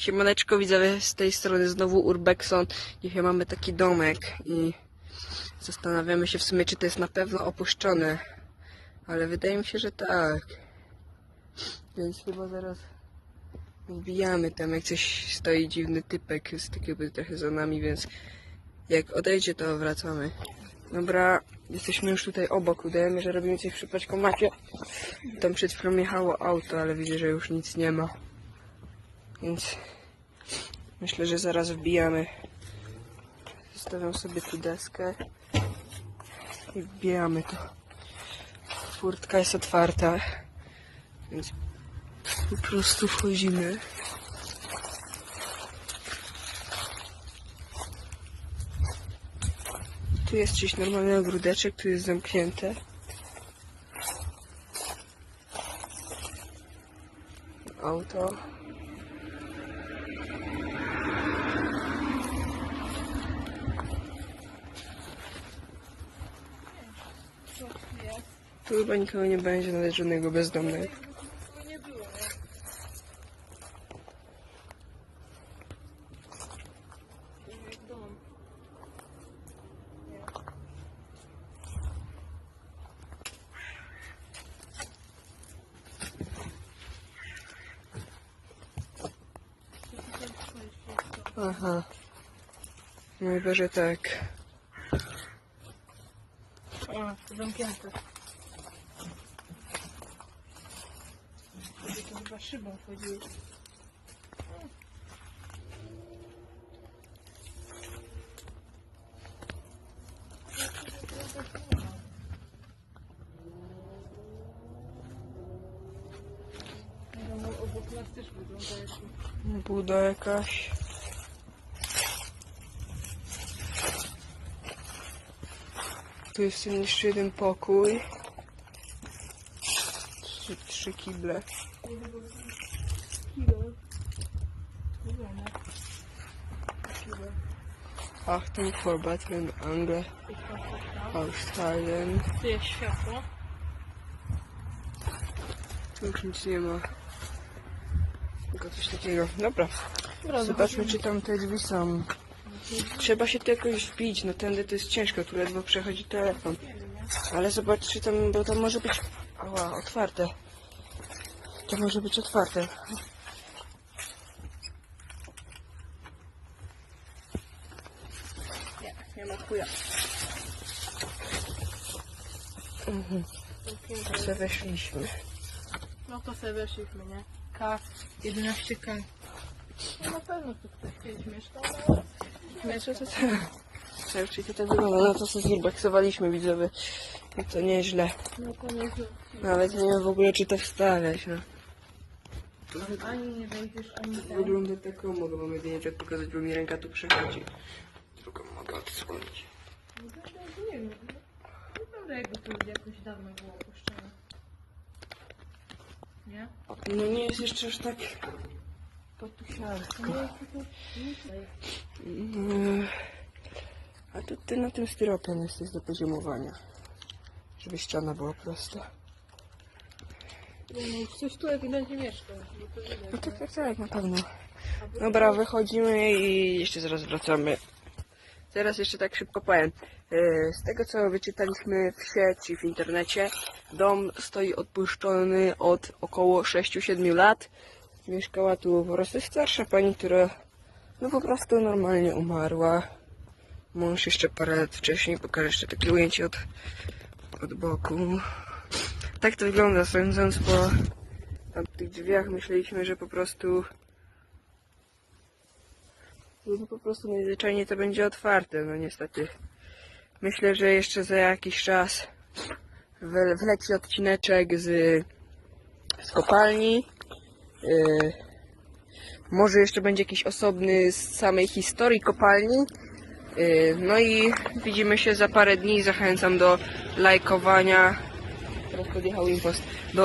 Siemaneczko widzowie, z tej strony znowu Urbexon. Dzisiaj mamy taki domek i zastanawiamy się w sumie, czy to jest na pewno opuszczone. Ale wydaje mi się, że tak. Więc chyba zaraz wbijamy tam, jak coś stoi dziwny typek z takiego trochę za nami, więc jak odejdzie, to wracamy. Dobra, jesteśmy już tutaj obok, udajemy, że robimy coś przy paczkomacie. Tam przed chwilą jechało auto, ale widzę, że już nic nie ma. Więc myślę, że zaraz wbijamy. Zostawiam sobie tu deskę i wbijamy to. Furtka jest otwarta, więc po prostu wchodzimy. Tu jest gdzieś normalny ogródeczek, tu jest zamknięte. Auto. Tu chyba nikogo nie będzie, nawet żadnego bezdomnego. Aha. No chyba, że tak. O, zamknięte. Chyba szybą chodziły. Obok nas też wygląda jak Buda jakaś. Tu jest jeszcze jeden pokój. Trzy, kible. Achtung vor Batman Angle aussteigen. Tu jest światło. Tu już nic nie ma. Tylko coś takiego. Dobra. Dobra, Zobaczmy, czy tam te drzwi są. Trzeba się tu jakoś wbić, no tędy to jest ciężko, tu ledwo przechodzi telefon. Ale zobacz, czy tam, bo tam może być... Ała, otwarte. To może być otwarte. Nie, nie ma chuja. Mhm. Zamknięte. To sobie weszliśmy. No to sobie weszliśmy, nie? K, 11K. No na pewno tu ktoś kiedyś mieszkał, no. Co to Co, czyli to tak wygląda, no to sobie zurbaksowaliśmy widzowie. No to nieźle. No to nie Nawet nie wiem w ogóle, czy to wstawiać, no. Ani nie wejdziesz, ani ten. Wygląda tak mogę wam jedynie tak pokazać, bo mi ręka tu przechodzi. Drugą mogę odsłonić. No to nie wiem. No dobra, jakby to już jakoś dawno było opuszczone. Nie? No nie jest jeszcze aż tak potusiarsko. No to tutaj. Mm, A tu ty na tym styropian jest, jest do poziomowania. Żeby ściana była prosta. Ktoś tu ewidentnie mieszkał. No No tak, tak, tak, na pewno. Dobra, wychodzimy i jeszcze zaraz wracamy. Teraz jeszcze tak szybko powiem. E, Z tego co wyczytaliśmy w sieci, w internecie, dom stoi odpuszczony od około 6-7 lat. Mieszkała tu po prostu starsza pani, która no po prostu normalnie umarła. Mąż jeszcze parę lat wcześniej, pokażę jeszcze takie ujęcie od, od boku. Tak to wygląda, sądząc po tamtych drzwiach myśleliśmy, że po prostu że po prostu najzwyczajniej to będzie otwarte, no niestety. Myślę, że jeszcze za jakiś czas wle- wleci odcineczek z, z kopalni. Yy, może jeszcze będzie jakiś osobny z samej historii kopalni. Yy, no i widzimy się za parę dni. Zachęcam do lajkowania. Teraz podjechał impost. Do